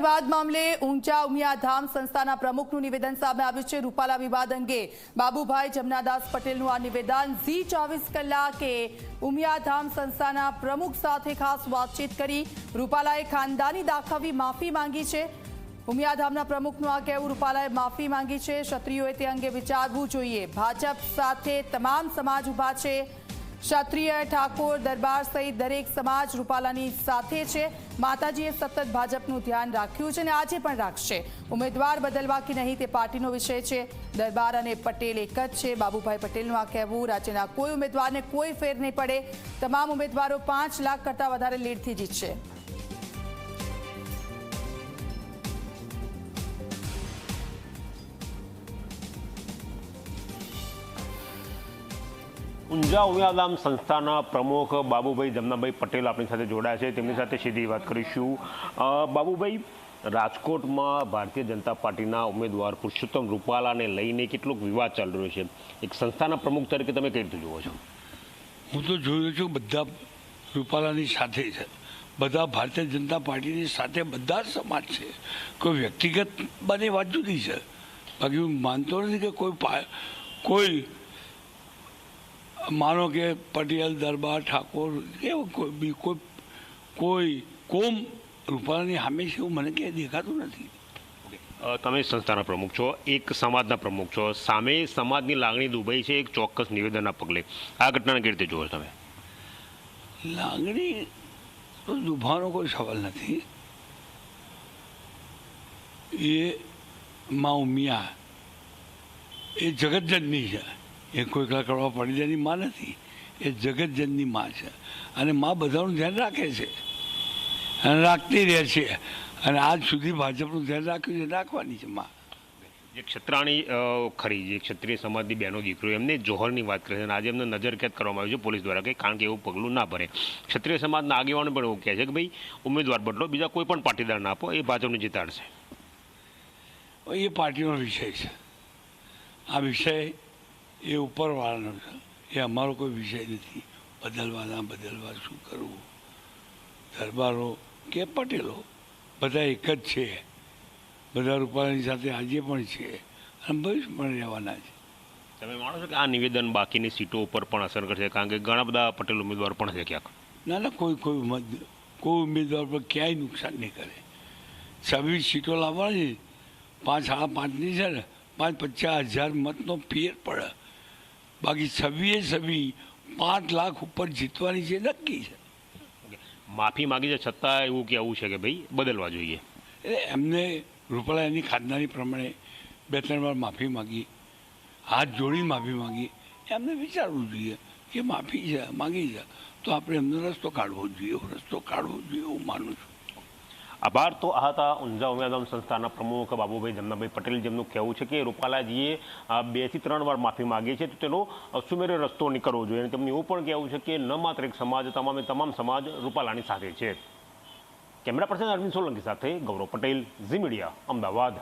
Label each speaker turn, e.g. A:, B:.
A: વિવાદ મામલે ઊંચા ઉમિયાધામ સંસ્થાના પ્રમુખનું નિવેદન સામે આવ્યું છે. રૂપાલા વિવાદ અંગે બાબુભાઈ જમનાદાસ પટેલનું આ નિવેદન. ઝી ચોવીસ કલાકે ઉમિયાધામ સંસ્થાના પ્રમુખ સાથે ખાસ વાતચીત કરી. રૂપાલાએ ખાનદાની દાખવી માફી માંગી છે. ઉમિયાધામના પ્રમુખનું આ કહેવું રૂપાલાએ માફી માંગી છે. ક્ષત્રિયોએ તે અંગે વિચારવું જોઈએ. ભાજપ સાથે તમામ સમાજ ઊભા છે. ક્ષત્રિય ઠાકોર દરબાર સહિત દરેક સમાજ રૂપાલાની સાથે છે. માતાજીએ સતત ભાજપનું ધ્યાન રાખ્યું છે અને આજે પણ રાખશે. ઉમેદવાર બદલવા કે નહીં તે પાર્ટીનો વિષય છે. દરબાર અને પટેલ એક જ છે. બાબુભાઈ પટેલનું આ કહેવું, રાજ્યના કોઈ ઉમેદવારને કોઈ ફેર નહીં પડે. તમામ ઉમેદવારો પાંચ લાખ કરતાં વધારે લીડથી જીતશે.
B: ઊંઝા ઉમિયાધામ સંસ્થાના પ્રમુખ બાબુભાઈ જમનાભાઈ પટેલ આપણી સાથે જોડાયા છે. તેમની સાથે સીધી વાત કરીશું. બાબુભાઈ, રાજકોટમાં ભારતીય જનતા પાર્ટીના ઉમેદવાર પુરુષોત્તમ રૂપાલાને લઈને કેટલોક વિવાદ ચાલી રહ્યો છે. એક સંસ્થાના પ્રમુખ તરીકે તમે કઈ રીતે જુઓ છો?
C: હું તો જોયું છું બધા રૂપાલાની સાથે છે. બધા ભારતીય જનતા પાર્ટીની સાથે બધા સમાજ છે. કોઈ વ્યક્તિગત બને વાત જુદી છે. બાકી હું માનતો નથી કે કોઈ કોઈ માનો કે પટેલ દરબાર ઠાકોર એવું કોઈ બી કોઈ કોઈ કોમ રૂપાલાની હંમેશા એવું મને ક્યાંય દેખાતું નથી.
B: તમે સંસ્થાના પ્રમુખ છો એક સમાજના પ્રમુખ છો. સામે સમાજની લાગણી દુભાઈ છે એક ચોક્કસ નિવેદનના પગલે. આ ઘટનાને કેવી રીતે જુઓ તમે?
C: લાગણી તો દુભાવનો કોઈ સવાલ નથી. એ મા ઉમિયા એ જગતજનની છે. એ કોઈ કરવા પડીદાની માં નથી. એ જગતજનની માં છે. અને માં બધાનું ધ્યાન રાખે છે. અને રાખતી રહે છે. અને આજ સુધી ભાજપનું ધ્યાન રાખ્યું છે રાખવાની છે માં.
B: જે ક્ષત્રાણી ખરી જે ક્ષત્રિય સમાજની બહેનો દીકરીઓ એમને જોહરની વાત કરે છે અને આજે એમને નજરકેદ કરવામાં આવ્યું છે પોલીસ દ્વારા કે કારણ કે એવું પગલું ના ભરે. ક્ષત્રિય સમાજના આગેવાનો પણ એવું કહે છે કે ભાઈ ઉમેદવાર બદલો બીજા કોઈ પણ પાટીદાર ના આપો એ ભાજપને જીતાડશે.
C: એ પાર્ટીનો વિષય છે. આ વિષય એ ઉપરવાળાનો છે એ અમારો કોઈ વિષય નથી. બદલવાના બદલવા શું કરવું? દરબારો કે પટેલો? બધા એક જ છે. બધા રૂપાલાની સાથે આજે પણ છે. અને ભવિષ્ય પણ રહેવાના છે.
B: તમે માનો છો કે આ નિવેદન બાકીની સીટો ઉપર પણ અસર કરશે? કારણ કે ઘણા બધા પટેલ ઉમેદવાર પણ છે ક્યાંક.
C: ના ના કોઈ કોઈ કોઈ ઉમેદવાર પર ક્યાંય નુકસાન નહીં કરે. છવ્વીસ સીટો લાવવાની. પાંચ સાડા પાંચની છે ને પાંચ પચાસ હજાર મતનો ફેર પડે. બાકી છવ્વીએ છવ્વી પાંચ લાખ ઉપર જીતવાની છે નક્કી છે.
B: માફી માગી છે છતાં એવું કહેવું છે કે ભાઈ બદલવા જોઈએ.
C: એટલે એમને રૂપાલા એની ખાનદાની પ્રમાણે બે ત્રણ વાર માફી માગી હાથ જોડી માફી માગી. એમને વિચારવું જોઈએ કે માફી છે માગી છે. તો આપણે એમનો રસ્તો કાઢવો જોઈએ રસ્તો કાઢવો જોઈએ હું માનું છું.
B: આભાર. તો આ હતા ઊંઝા ઉમિયાધામ સંસ્થાના પ્રમુખ બાબુભાઈ જમનાભાઈ પટેલ, જેમનું કહેવું છે કે રૂપાલાજીએ બેથી ત્રણ વાર માફી માગી છે, તો તેનો સુમેરે રસ્તો નીકળવો જોઈએ. અને તેમનું એવું પણ કહેવું છે કે ન માત્ર એક સમાજ, તમામે તમામ સમાજ રૂપાલાની સાથે છે. કેમેરા પર્સન અરવિંદ સોલંકી સાથે ગૌરવ પટેલ, ઝી મીડિયા, અમદાવાદ.